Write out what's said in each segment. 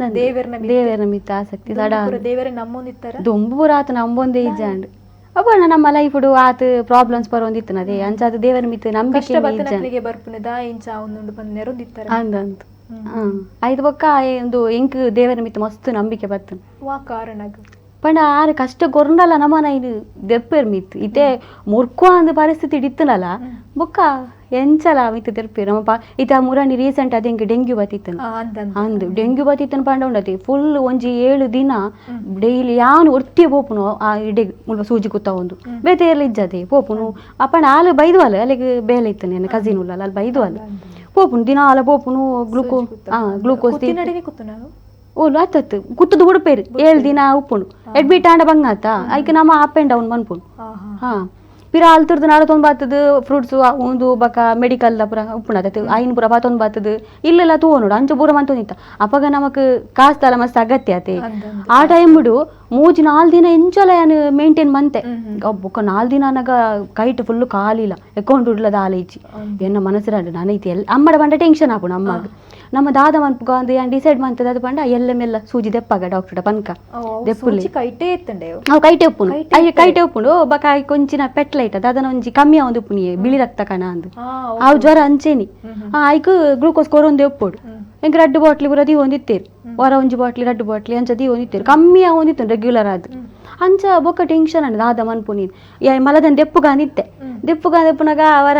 ಅಂದಂದು ದೇವೆರ್ನ. ದೇವೇರ್ನ ಮಿತ್ತ ಆಸಕ್ತಿ ಪೂರ ದೇವರೇ ನಮ್ಮೊಂದಿತ್ತಾರ? ದೊಂಬು ಪೂರ ಆತು ನಂಬೊಂದೇ ಇಜ್ಜಾಂಡ್. ಅಪ್ಪಣ್ಣ ನಮ್ಮ ಲೈಫ್ ಆತ ಪ್ರಾಬ್ಲಮ್ಸ್ ಬರೋಂದಿತ್ತನದೇ ಅಂಚಾದ ದೇವರ ಮಿತ್ತ ನಂಬಿಕೆ ಬತ್ತನಕ್ಲಿಗೆ ಬರ್ಪುನದ ಇಂಚ ಒಂದುಂಡು ಬಂದು ನೆರೊಂದಿತ್ತಾರ? ಅಂದಂತ. ಐದು ಬೊಕ್ಕ ಒಂದು ಎಂಕ್ ದೇವರ ಮಿತ್ತ ಮಸ್ತ್ ನಂಬಿಕೆ ಬರ್ತನ್ ವಾ ಕಾರಣಗ್ ಪಂಡ ಆರು ಕಷ್ಟ ಕೊರ್ಂಡಲ್ಲ ನಮ್ಮನ ಇದು ದೆಪ್ಪೇರ್ ಮಿತ್ ಇತೆ ಮುರ್ಕೊ ಅಂದ ಪರಿಸ್ಥಿತಿ ಇಡಿತ್ತನಲ್ಲ ಬೊಕ್ಕ ಎಂಚಲ ಮಿತ್ ತೆರ್ಪೇರ್ ನಮ್ಮ ಇತ ಇತ್ತ ಮುರಾಣಿ ರೀಸೆಂಟ್ ಅದ ಹೆಂಗೆ ಡೆಂಗ್ಯೂ ಬತ್ತಿತ್ತನ? ಅಂದು ಡೆಂಗ್ಯೂ ಬತ್ತಿತ್ತನ ಪಂಡ ಉಂಡತಿ. ಫುಲ್ ಒಂಜಿ ಏಳು ದಿನ ಡೈಲಿ ಯಾನು ಒಟ್ಟಿ ಪೋಪುನು ಆ ಇಡೆ ಮುಲ್ಪ ಸೂಜಿ ಕುತ್ತ ಒಂದು. ಬೇತೆಯಲ್ಲಿ ಇಜ್ಜದೆ ಪೋಪುನು. ಅಪ್ಪಣ ಆಲು ಬೈದ್ವಲ್ಲ ಅಲ್ಲಿಗೆ ಬೇಲೆ ಇತ್ತನೆ ನನ್ನ ಕಸಿನ್ ಉಲ್ಲ ಅಲ್ಲಿ ಬೈದ್ವಲ್ಲ ಪೋಪುನು ದಿನ ಆಲ ಪೋಪುನು ಗ್ಲೂಕೋ ಆ ಗ್ಲೂಕೋಸ್ ಕುತ್ತಿನಡಿನೇ ಆತತ್ತು ಕುತ್ತದು ಉಡುಪೇರು. ಏಳು ದಿನ ಉಪ್ಪುಂಡು. ಎಡ್ಬಿಟ್ ಆಂಡ ಬಂಗಾತ. ಐಕೆ ನಮ್ಮ ಅಪ್ ಆ್ಯಂಡ್ ಡೌನ್ ಮನ್ಪುಂಡು ಹಾ. ಪಿರ ಅಲ್ತರ್ದು ನಾಡ ತೊಂದು ಬಾತದು ಫ್ರೂಟ್ಸ್ ಒಂದು ಬಕ ಮೆಡಿಕಲ್ ಪುರ ಉಪ್ಪುಣದತ್ತು ಐನ್ ಪುರ ಬಾತೊಂದು ಬಾತದು ಇಲ್ಲೆಲ್ಲ ತೂ ನೋಡು ಅಂಚ ಪೂರ ಮಂತೊಂದಿತ್ತ ಅಪಗ ನಮಕ್ ಕಾಸ್ತಲ ಮಸ್ತ್ ಅಗತ್ಯ ಆತೆ ಆ ಟೈಮ್ ಬಿಡು ಮೂಜಿ ನಾಲ್ ದಿನ ಎಂಚಲ ಏನು ಮೇಂಟೈನ್ ಮಂತೆ ಬೊಕ್ಕ ನಾಲ್ ದಿನ ನನಗ ಕೈಟ್ ಫುಲ್ ಕಾಲಿಲ್ಲ ಅಕೌಂಟ್ ಉಡ್ಲದ ಆಲೈಚಿ ಎನ್ನ ಮನಸ್ಸಿರಂಡು ನನೈತಿ ಎಲ್ಲ ಅಮ್ಮಡ ಬಂಡ ಟೆನ್ಷನ್ ಆಪುಣ ನಮ್ಮಗ ನಮ್ಮ ದಾದ ಮನ್ಪುಗ ಅಂದ್ ಏನ್ ಡಿಸೈಡ್ ಮಂತದ ಅದು ಪಂಡ ಎಲ್ಲ ಮೆಲ್ಲ ಸೂಜಿ ದೆಪ್ಪಗ ಡಾಕ್ಟರ್ ಪನ್ಕ ದೆಪ್ಪುಲಿ ಕೈಟೆ ಇತ್ತಂಡೆ ಅವು. ಕೈಟೆ ಉಪ್ಪುನು ಕೈಟೆ ಉಪ್ಪುಂಡು ಬಕ ಕೊಂಚಿನ ಕೊಂಚಿನ ಪೆಟ್ಲೈಟ್ ಅದ ಅದನ್ನ ಒಂಜಿ ಕಮ್ಮಿ ಒಂದು ಉಪ್ಪುನಿ ಬಿಳಿ ರಕ್ತ ಕಣ ಅಂದು ಆ, ಅವು ಜ್ವರ ಅಂಚೆನಿ. ಆ ಐಕ್ ಗ್ಲೂಕೋಸ್ ಕೊರೊಂದೆ ಉಪ್ಪುಡು ಎಂಕ್ ರಡ್ಡು ಬಾಟ್ಲಿ ಪೂರ ದಿ ಒಂದಿತ್ತೇರು ಹೊರ ಒಂಜಿ ಬಾಟ್ಲಿ ರಡ್ಡು ಬಾಟ್ಲಿ ಅಂಚ ದಿ ಒಂದಿತ್ತೇರು ಕಮ್ಮಿ ಒಂದಿತ್ತು ರೆಗ್ಯುಲರ್ ಆದ್. ಅಂಚ ಬೊಕ್ಕ ಟೆನ್ಷನ್ ದಾದ ಮನ್ಪುನಿ ಯಾ ಮಲದನ್ ದೆಪ್ಪುಗ ಅಂದಿತ್ತೆ ದೆಪ್ಪುಗ ದೆಪ್ಪುನಾಗ ಅವರ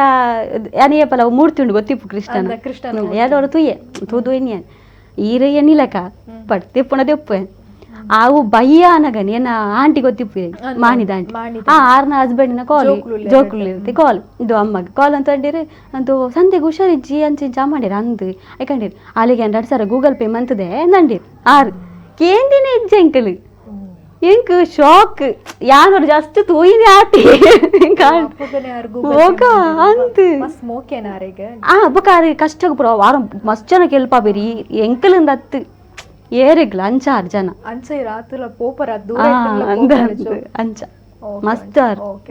ಅನಿಯಪಲ ಮೂರ್ತಿ ಉಂಡು ಗೊತ್ತಿಪ್ಪು ಕೃಷ್ಣನ. ಯಾದೋಡು ತುಯ್ಯೆ ತೂದು ಎನ್ನಿಯನ್ ಈರ ಎನ್ನಿಲಕ ಪಟ್ ದೆಪ್ಪುನ ದೆಪ್ಪು ಆವು ಬಯ್ಯ ಅನ್ನಗನಿ ಏನ ಆಂಟಿ ಗೊತ್ತಿಪ್ಪು ಮಾಣಿದ ಆಂಟಿ. ಆ ಆರ್ನ ಹಸ್ಬೆಂಡಿನ ಕಾಲ್ ಜೋಕುಲು ಇರುತ್ತೆ ಕಾಲ್ ಇದು ಅಮ್ಮಗೆ. ಕಾಲ್ ಅಂತ ಅಂದಿರಿ ಅಂತು ಸಂತೆಗೆ ಹುಷಾರಿಜ್ಜಿ ಅಂಚಿ ಜಾ ಮಾಡಿರಿ ಅಂದು. ಯಾಕಂಡಿರಿ ಅಲ್ಲಿಗೆ ಎರಡು ಸರ ಗೂಗಲ್ ಪೇ ಮಂತದೆ ನಂಡಿರಿ ಆರು ಕೇಂದಿನ ಇಜ್ಜ ಎಂಕಲ್ ಎಂಕ್ ಶಾಕ್ ಯಾನೋರು ಜಸ್ಟ್ ತೂಯಿನ ಆಟಿ. ಹೋಗ ಅಂತ ಆ ಬೊಕ್ಕ ಕಷ್ಟ ಪುರ ವಾರ ಮಸ್ತ್ ಜನ ಕೆಲ್ಪ ಬೇರಿ ಎಂಕಲಿಂದ ಹತ್ತು. ಏರಿಗ್ಲ ಆರ್ ಜನ. ಅಂಚ ಪೋಪರ ದೂರ ಆ, ಅಂದ ಅಂಚ. ಮಸ್ತ್ ಆರ್. ಓಕೆ